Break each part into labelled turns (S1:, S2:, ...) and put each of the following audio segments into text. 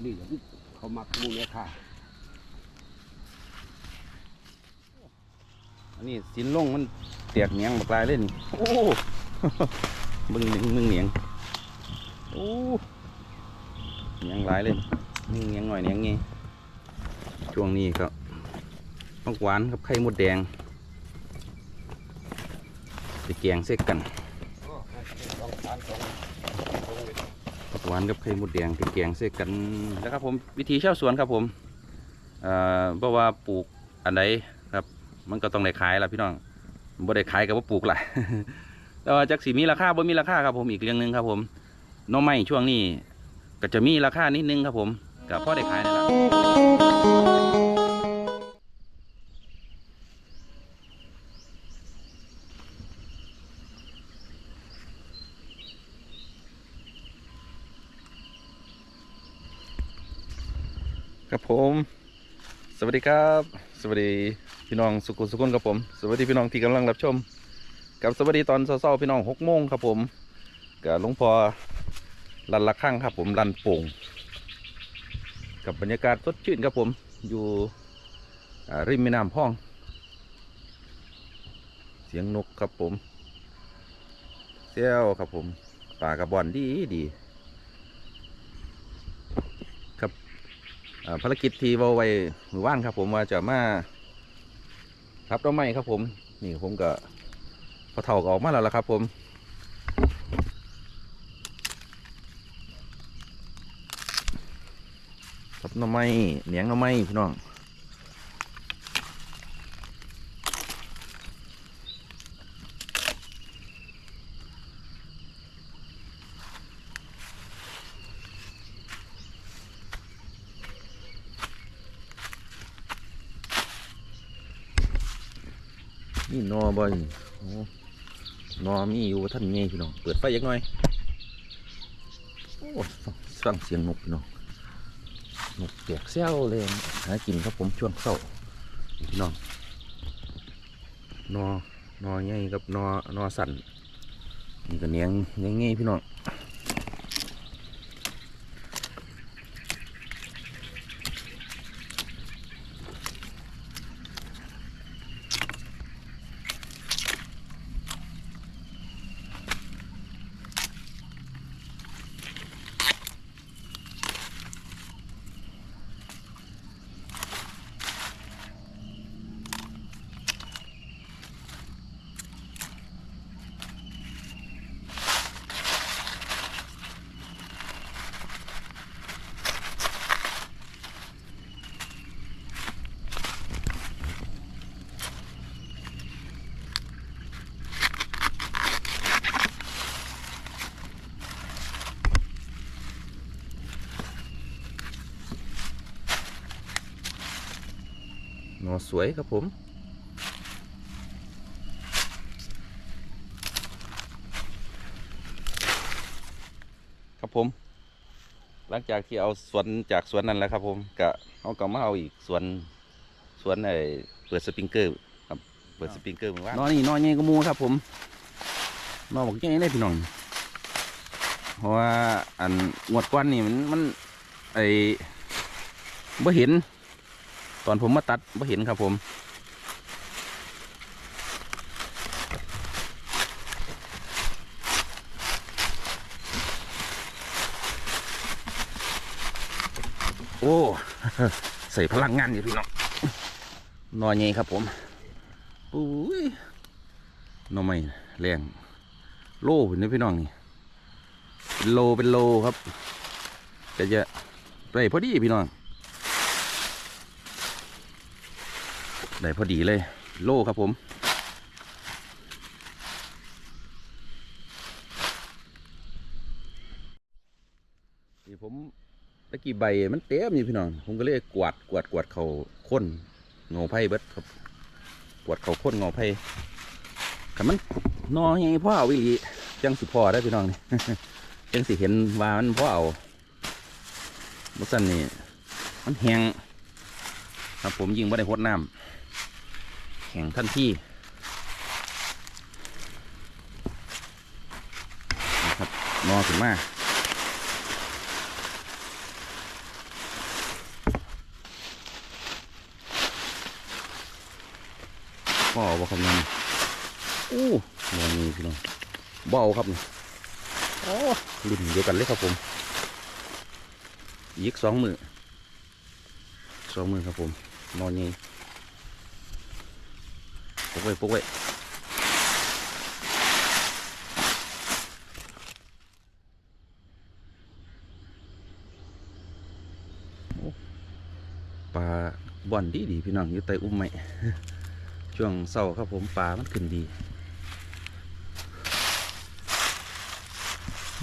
S1: เหลืองเขามักมูเนี่ยค่ะ
S2: อันนี้สินลงมันแตกเหนียงบักลายเลยนี่โอ้มึงเหนียงมึงเหนียงโอ้เหนียงลายเลยนี่เหนียงหน่อยเหนียงงี้ช่วงนี้ก็ต้องหวานกับไข่มดแดงไปแกงเส้กัน
S1: ลองทานสอง
S2: ผัก หวานกับไข่มดแดงไปแกงเสกันแล้วครับผมวิธีเช่าสวนครับผมเอ่อเพราะว่าปลูกอันใดครับ มันก็ต้องได้ขายละพี่น้องบ่ได้ขายกับว่าปลูกละแต่ว่าจักสีมีราคาบ่มีราคาครับผมอีกเรื่องหนึ่งครับผมน้องไม้ช่วงนี้ก็จะมีราคานิดนึงครับผมกับพ่อได้ขายนี่แหละครับ ผม สวัสดีครับ สวัสดีพี่น้องสุขุมสุขุนครับผม สวัสดีพี่น้องที่กำลังรับชม กับสวัสดีตอนเช้าๆพี่น้องหกโมงครับผมกับหลวงพ่อรันละข้างครับ ผมรันโป่งกับบรรยากาศสดชื่นครับผมอยู่ริมแม่น้ำพ่อง เสียงนกครับผมเซี่ยวครับผมป่ากระบอนดีดีครับอ่า ภารกิจที่เว่าไว้มือว่านครับ ผมว่าจะมารับต้นไม้ครับ ผม นี่ผมก็พอเท่าก็ออกมาแล้วละครับ ผมทับหน่อไม้เหนียงหน่อไม้พี่น้อง บ่อยนอมีอยู่ท่านเงยพี่น้อง เปิดไฟยักหน่อย โอ้ฟังเสียงนกพี่น้อง นกเปียกเซี่ยวเลยหากินครับผมช่วงเช้าพี่น้อง นอนอไงกับนอนอสั่นนี่ก็เนียงเนียงเงยพี่น้อง นอสวยครับผมครับผม หลังจากที่เอาสวนจากสวนนั้นแล้วครับผมกะเอาก็มาเอาอีกสวนสวนไอ้เปิดสปริงเกอร์ครับเปิดสปริงเกอร์มือว่านอนนี่นอนนี่ก็มูครับผมนอนบอกยังไงได้พี่น้องเพราะว่าอันงวดก้อนนี่มันมันไอ้บ่เห็น ตอนผมมาตัดไม่เห็นครับผม โอ้ ใส่พลังงานอยู่พี่น้องนอนไงครับผมปุ้ยนอนไม่แรงโล่เห็นไหมพี่น้องนี่เป็นโลเป็นโลครับจะจะได้พอดีพี่น้อง ได้พอดีเลย โลครับผม นี่ผมตะกี้ใบมันเต็มอยู่พี่น้อง ผมก็เลยกวาดกวาดกวาดเขาค้นเงาไผ่เบิดครับ กวาดเขาค้นเงาไผ่ขันมันนอไงพ่อเอาวิลีจังสิพ่อได้พี่น้องนี่จังสิเห็นว่ามันพ่อเอาบุสันนี่มันแห้งครับผมยิงไม่ได้หดน้ำ แข็งทันทีนะครับนอนถึงมาก็บ่ครับนี่อู้หน่วยนี้พี่น้องเบาครับนี่โอ้รุ่นเดียวกันเลยครับผมยิกสองมือสองมือครับผมนอนยัง กไว้ปกไว้ปลาบ่อนดีดีพี่น้องอยู่ใต้อุ้มไม้ช่วงเศร้าครับผมปลามันขึ้นดี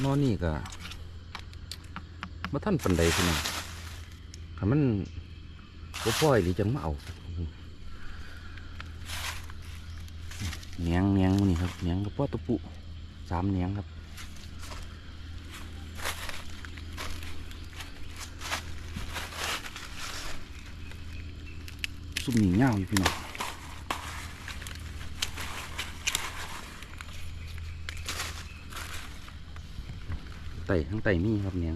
S2: นอนนี่ก็มาท่านปันใดพี่น้องถ้ามันบ่ปล่อยหรือจังมาเอา เนียงเนียงนี่ครับเนียงกระป๋อตะปุสามเนียงครับซุ่มหนีเงาอยู่พี่น้องไต่ทั้งไต่มีครับเนียง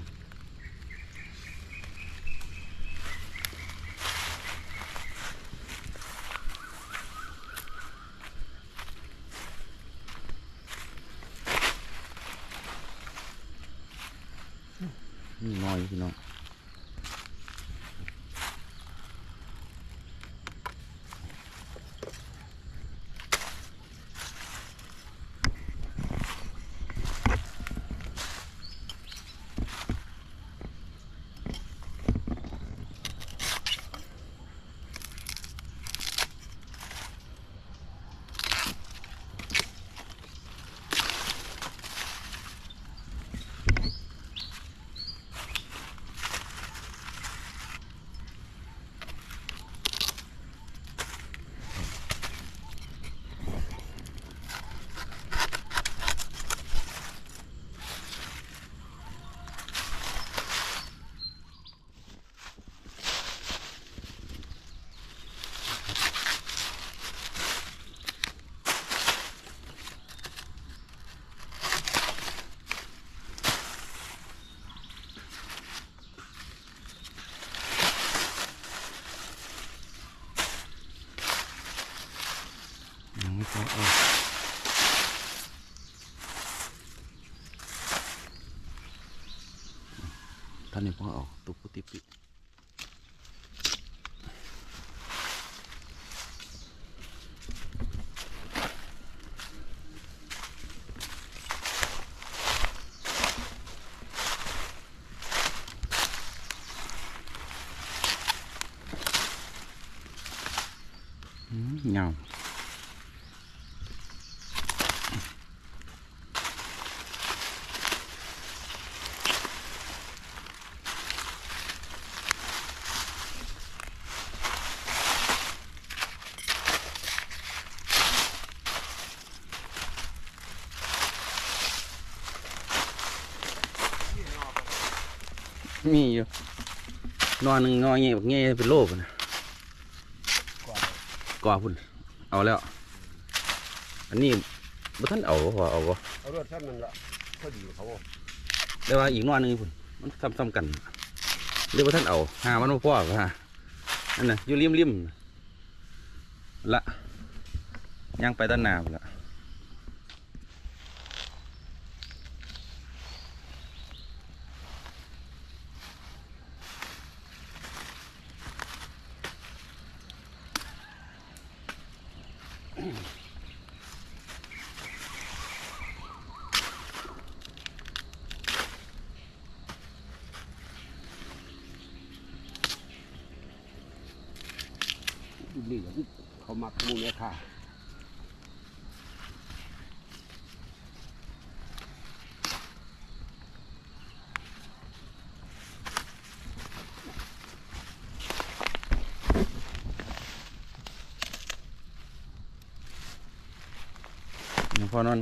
S2: นี่น้อยพี่น้องไม่พอเอา ท่านนี่พอเอาตุกปุติปิ อื มเงามีอยู่นอนหนึ่งนอนเงี้ยแบบเงี้ยเป็นโลพุ่นน่ะ
S1: ก่อน
S2: ก่อพุ่นเอาแล้ว อันนี้บ่ท่านเอาบ่พอเอาบ่
S1: เอารถท่านนั่นละพอดีเขาบอก
S2: แต่ว่าอีกนอนหนึ่งพุ่นมันซ้ำๆกันเรียกว่าท่านเอาหามันบ่พอก็ฮะนั่นน่ะอยู่ริมริมๆละย่างไปด้านหน้าพุ่นละ
S1: นี่เขา หมูแม่ค่ะ
S2: พอนอน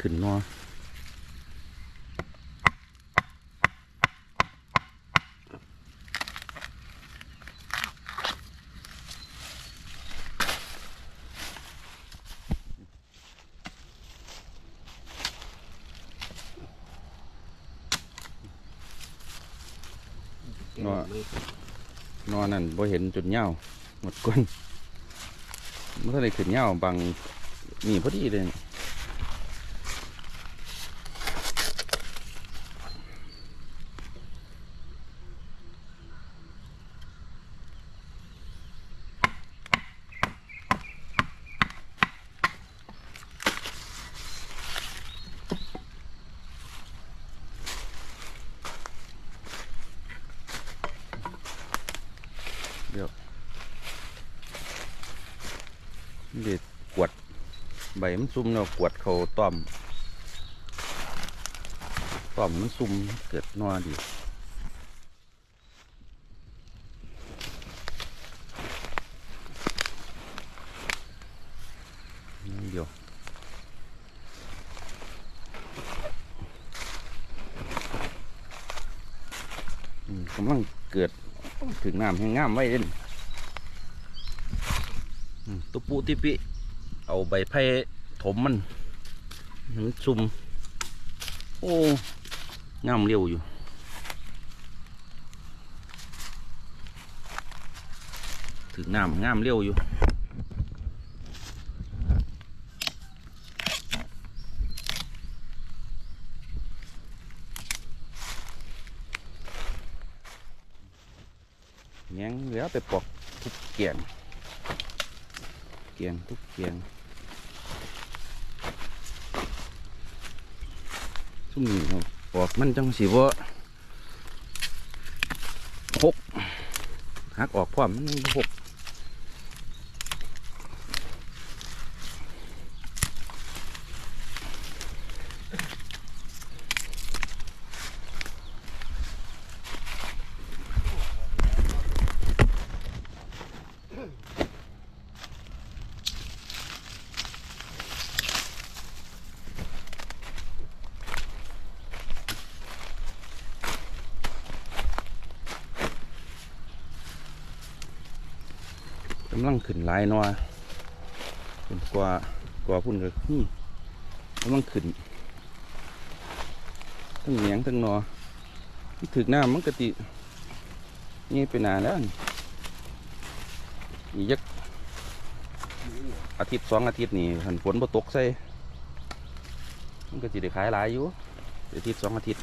S2: ขึ้นนอเนอนอนนั่นพอเห็นจุดเน่าหมดก้นเมื่อไรขึ้นเน่าบางมีพอดีเลย ซุ่มเนาะกวดเขาต้อมต้อมมันซุ่มเกิดนอดีนี่เดียวกำลังเกิดถึงน้ำแห้งงามไว้เด่นอืมตุปุติปิ เอาใบไผ่ ถมมันห้มันซุ่มโอ้งามเร็วอยู่ถึงน้ำงามเร็วอยู่แงงเหลือไปปอกทุกเกียงเกียงทุกเกียง ซุ่มนี่เนาะปอกมันจังสีว่าหกหักออกพร้อมมันหก ขึ้นหลายนอเป็นกว่ากว่าพุ่นก็นี่กำลังขึ้นทั้งเหนียงทั้งนอที่ถึกน้ำมันกตินี่ไปนานแล้วนี่อีกยักอาทิตย์สองอาทิตย์นี่หันฝนบ่ตกใส่มันก็จะได้ขายหลายอยู่อาทิตย์สองอาทิตย์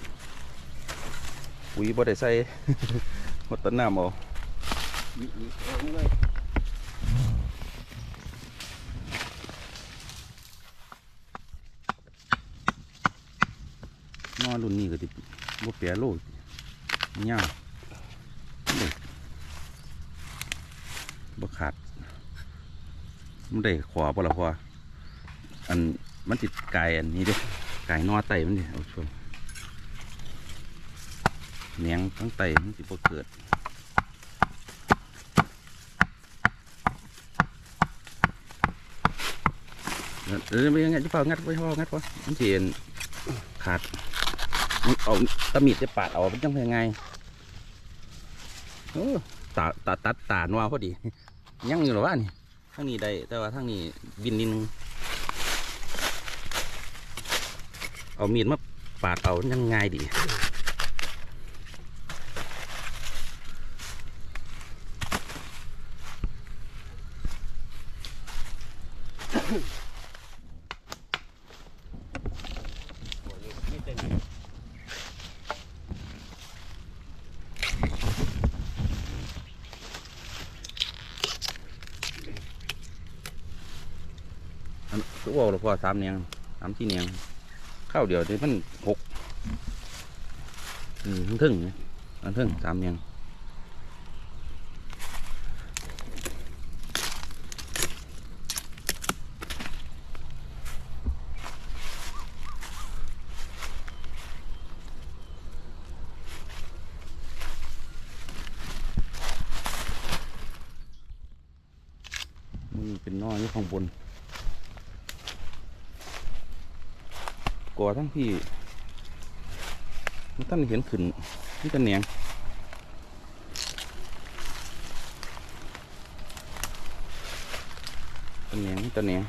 S2: ปุ๋ยบ่ได้ใส่หมดต้นน้ำเอา
S1: นี่นี่เองเลย
S2: นอ รุ่นนี้ก็ติบ่แปรโลกเงาวเด็กบ่ขาดมันได้ขวาบ่ละพออันมันติดไกายอันนี้ด้วยไกายนอไตมันดิเอาชมเนียงทั้งไตมันสิบ่เกิดเออไม่งั้นจะเปล่างัดไว้พองัดพอมันสิเอ็นขาด เอาตะมีดจะปาดเอาเป็นจังไงเออตาตาตัดตาหนัวพอดี ยังอยู่หรอวะนี่ทั้งนี้ได้แต่ว่าทั้งนี้บินนิดนึงเอามีดมาปาดเอายังไงดี
S1: นี่เต็ม
S2: อันก็ว่าห รอพ่อสามเนียงสามที่เนียงข้าวเดียวเดี๋ยวมันหกอืมทึ่งอันทึ่งสามเนียง พี่ท่านเห็นขึ้นนี่ตะเนียงตะเนียงตะเนียง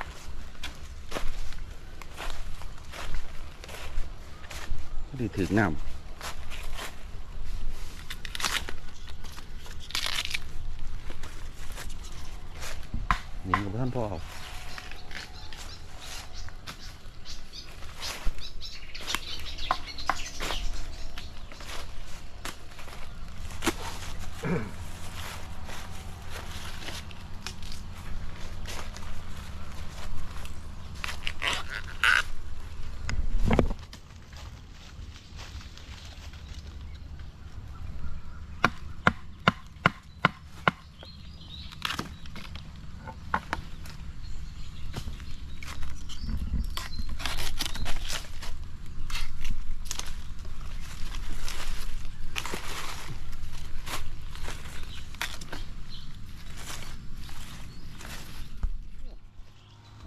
S2: ดีถึงน้ำเนียงกับท่านพ่อ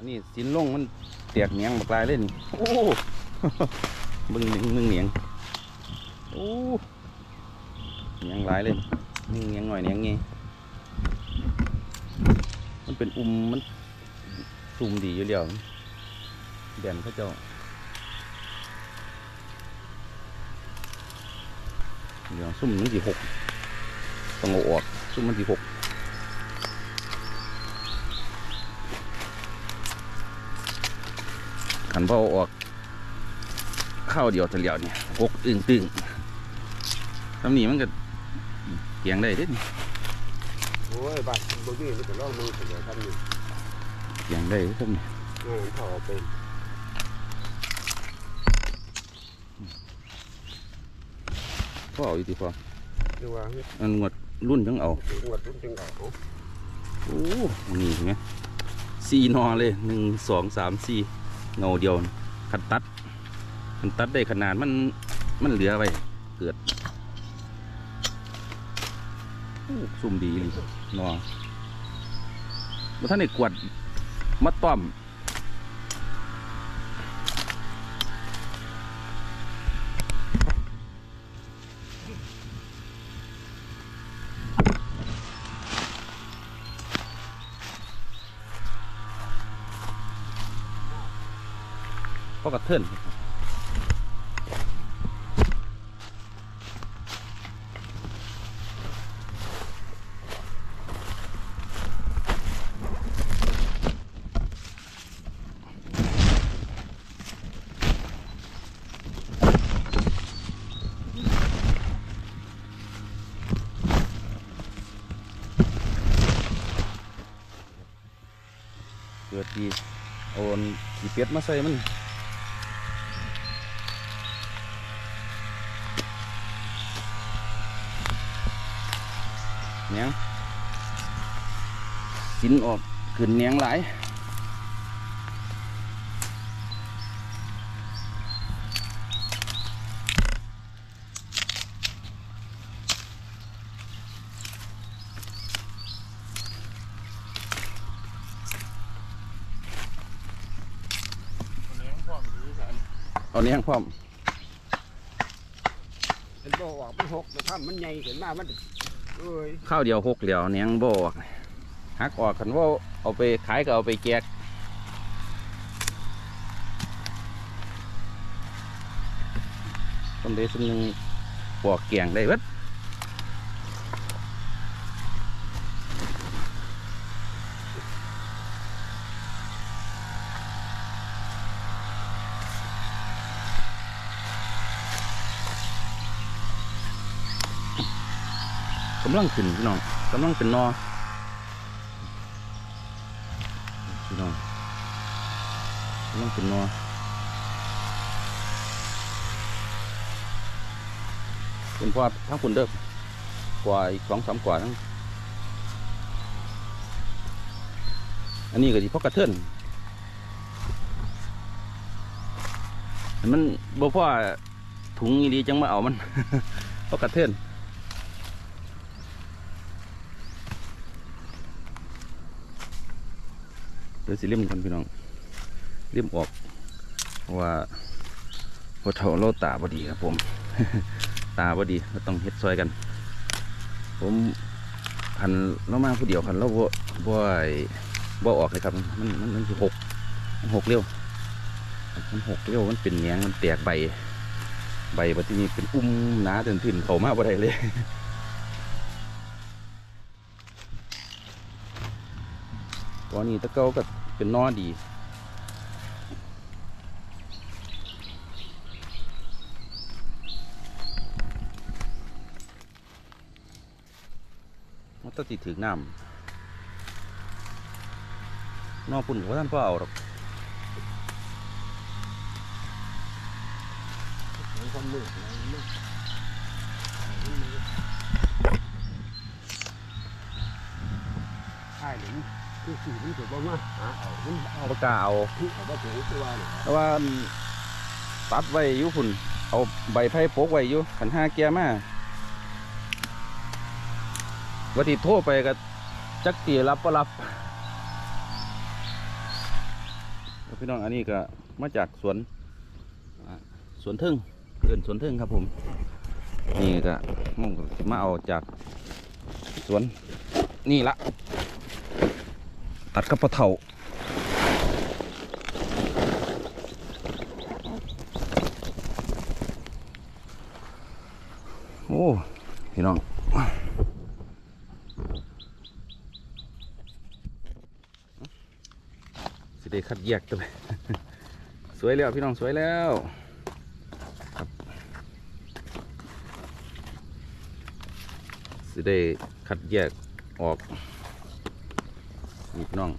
S2: นนี้สินลงมันเตียกเหนียงบักลายเลยนี่โอ้บึงหนึ่งมึงเหนียงโอ้เหนียงลายเลยมึงเหนียงหน่อยเหนียงงี้มันเป็นอุ้มมันซุ่มดีอยู่แล้วเด่นเขาเจ้าเดี๋ยวซุ่มมันสี่หกต้องเอาออกซุ่มมันสี่หก นพ่อเอาออกข้าวเดียวเฉลียวเนี่ยกกอึ่งตึงทำนี้มันก็เกียงได้เด้นี่
S1: โอ้ยบ้านบ่มีนี่ก็ลองมือเสียทำนี่
S2: เกียงได้ทำนี้
S1: เออเขาเอาไป
S2: พ่อเอาอยู่ที่พ่อ
S1: ดูว่าเฮ็ด
S2: อันงวดรุ่นจังเอา
S1: งวดรุ่นจังเอาเอา
S2: โอ้นี่เห็นไหมสี่นอเลยหนึ่งสองสามสี่ เงาเดียวคันตัดคันตัดได้ขนาดมันมันเหลือไว้เกิดสุ่มดีเลยนอมาท่านได้กวดมาต้อม ก็กระเทินเกิดดีโอนขีเป็ดมาใส่มัน เนียงกินออก ขึ้นเนียงหลายเอาเนียงพร้อม
S1: เป็นบ่ออกมันหกมันทำมันใหญ่ขึ้นมามันเอ้ย
S2: ข้าวเดียวหกเหลียวเนียงโบออกหักออกคันว่า เอาไปขายก็เอาไปแจกคนเดชนึงปอกเกียงได้เบิดกำลังขึ้นพี่น้องกำลังเป็นนอพี่น้องกำลัง เป็นนอเป็นพอดทั้งคุณเด้อกว่าอีกสองสามกว่าทั้งอันนี้ก็ดีเพราะกระเทือนมันบ่พ่อถุงอีดีจังมาเอามันเพราะกระเทือนเดี๋ยวสิเล่มกันพี่น้อง เลี่ยมออกว่าพอเท่าเราตาบดีครับผม ตาบดีเราต้องเฮ็ดซอยกัน ผมคันเรามาผู้เดียวคันเราบ่บ่บ่ออกเลยครับ มันมันมันคือหกมันหกเร็วมันหกเร็วมันเป็นแหงงมันแตกใบ ใบบัดที่นี้เป็นอุ้มหนาเดินถิ่นเขามาบ่ได้เลยตอนนี้ตะเกาก็เป็นนอดี ต้องติดถึงน้ำนอปุ่นว่าท่านพ่อเอาหรอก
S1: มันความมืดอะไรเนี่ยใช่หรือคือสีมันถูกบ่มาหาเอามันเอา
S2: ปากกล้าเอา
S1: ที่เอาไปถึงตัวเนี่ย
S2: แต่ว่าตัดไว้อยู่พุ่นเอาใบไผ่โปกไว้อยู่ขันห้าแกมา วัติโทรไปก็จักตีรับก็รับพี่น้องอันนี้ก็มาจากสวนสวนทึ่งเกินสวนทึ่งครับผม นี่ก็มองมาเอาจากสวนนี่ละตัดกับปะเถาโอ้พี่น้อง ได้คัดแยกตัวสวยแล้วพี่น้องสวยแล้วครับสิได้คัดแยกออกนี่พี่น้อง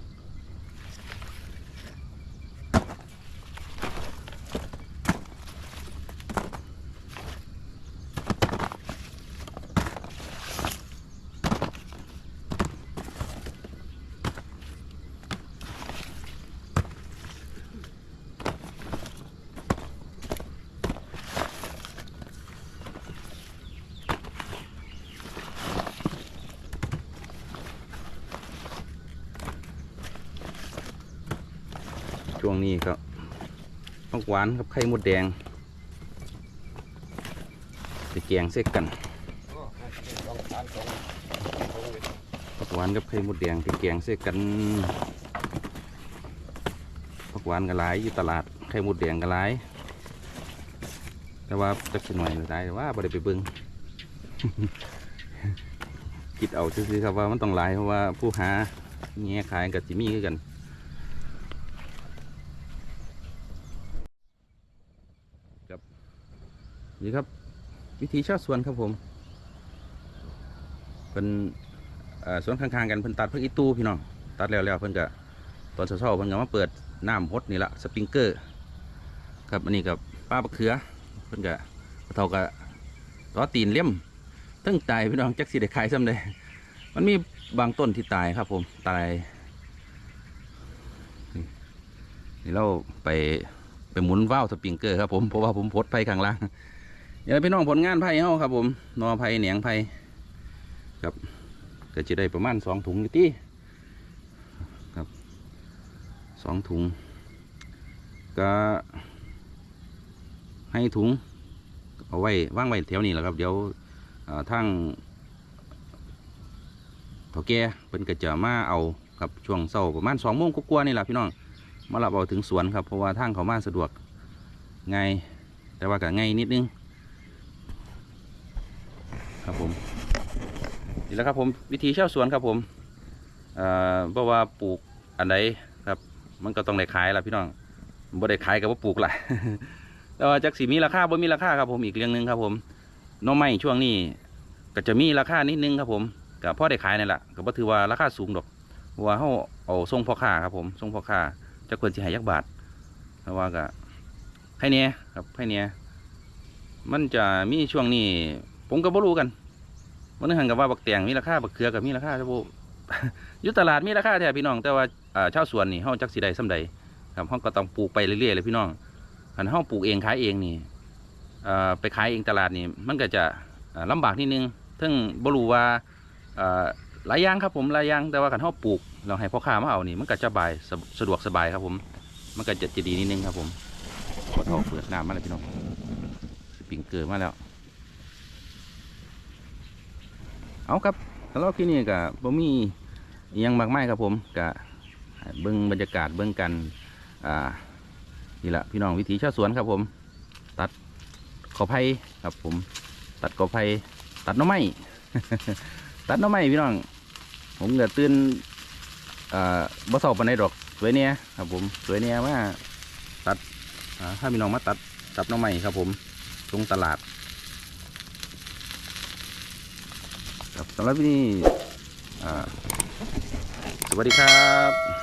S2: ช่วงนี้ก็ ต้องหวานกับไข่มดแดงไปแกงเส้กัน
S1: โอ้ให้ลองทานสองสองเวท
S2: ผักหวานกับไข่มดแดงไปแกงเส้กันผักหวานก็หลายอยู่ตลาดไข่มดแดงก็หลายแต่ว่าจักสิหน่อยหรือได้แต่ว่าบ่ได้ไปเบิงคิดเอาซื่อครับว่ามันต้องหลายเพราะว่าผู้หาแง่ขายกับจิมีคือกัน นี่ครับ วิธีชาวสวนครับผมเป็นสวนข้างๆกันเพิ่นตัดเพิ่งอีตูพี่น้องตัดแล้วแล้วเพิ่นก็ตอนเช้าๆเพิ่นก็มาเปิดน้ำฮดนี่ละสปริงเกอร์ ครับอันนี้กับป้าบะเขือเพิ่นก็เท่ากับล้อตีนเลี่ยมตั้งตายพี่น้องจักสิได้ขายซ้ำเลยมันมีบางต้นที่ตายครับ ผมตายนี่นี่เราไปไปหมุนว่าวสปริงเกอร์ครับผมเพราะว่าผมพดไปข้างล่าง เดี๋ยวพี่น้องผลงานไผ่เฮาครับ ผมนอไผ่เหนียงไผ่ครับก็จะได้ประมาณสองถุงอยู่ที่ครับสองถุงก็ให้ถุงเอาไว้ว่างไว้แถวนี้แหละครับ เดี๋ยวทางเถาแก่เป็นก็จะมาเอาครับช่วงเช้าประมาณสองโมงกว่านี่แหละพี่น้องมารับเอาถึงสวนครับเพราะว่าทางเขามาสะดวกไงายแต่ว่าก็ไงายนิดนึง ครับผมนี่แหล้วครับผมวิธีเช่าสวนครับผมเอ่อเพราะว่าปลูกอันใดครับ มันก็ต้องได้ขายละพี่น้องบ่ได้ขายกับว่าปลูกหลายแต่ว่าจากสีมีราคาบ่มีราคาครับผมอีกเรื่องหนึ่งครับผมน้องไม้ช่วงนี้ก็จะมีราคานิดนึงครับผมก็พอได้ขายนี่แหละก็บ่ถือว่าราคาสูงดอกว่าเขาเอาส่งพ่อค้าครับผมส่งพ่อค้าจะควรสิห้ยักบาทเพราะว่าก็ให้เนี้ยครับให้เนี้ยมันจะมีช่วงนี้ ผมก็บ่รู้กันวันนึงหันกับว่าบักแตงมีราคาบักเขือกับมีราคาจะบ่อยู่ตลาดมีราคาแท้พี่น้อง แต่ว่าอ่าสวนนี่เฮาจักสิได้ส่ำใดครับเฮาก็ต้องปลูกไปเรื่อยๆเลยพี่น้องอันเฮาปลูกเองขายเองนี่ไปขายเองตลาดนี่มันก็จะอ่าลำบากนิดนึงถึงบ่รู้ว่าหลายอย่างครับผมหลายอย่างแต่ว่าคันเฮาปลูกเราให้พ่อค้ามาเอานี่มันก็จะสบายสะดวกสบายครับผม มันก็จะจะดีนิดนึงครับผมขอทองเปิดน้ำมาแล้วพี่น้องสปริงเกอร์มาแล้ว เอาครับทะเลาะที่นี่กับ่มียังมากไม้ครับผมกับเบื้องบรรยากาศเบื้องกันอ่านี่ละพี่น้องวิถีชาวสวนครับผม ตัดขอไผ่ครับผม ตัดขอไผ่ตัดน้ำไม้ตัดน้ำไม้พี่น้อง ผมก็ตื่นอ่าบ่สอบปานใดดอกสวยเนี่ยครับผมสวยเนี่ยว่าตัดถ้าพี่น้องมาตัดตัดน้ำไม้ครับผมตรงตลาด สำหรับที่นี่สวัสดีครับ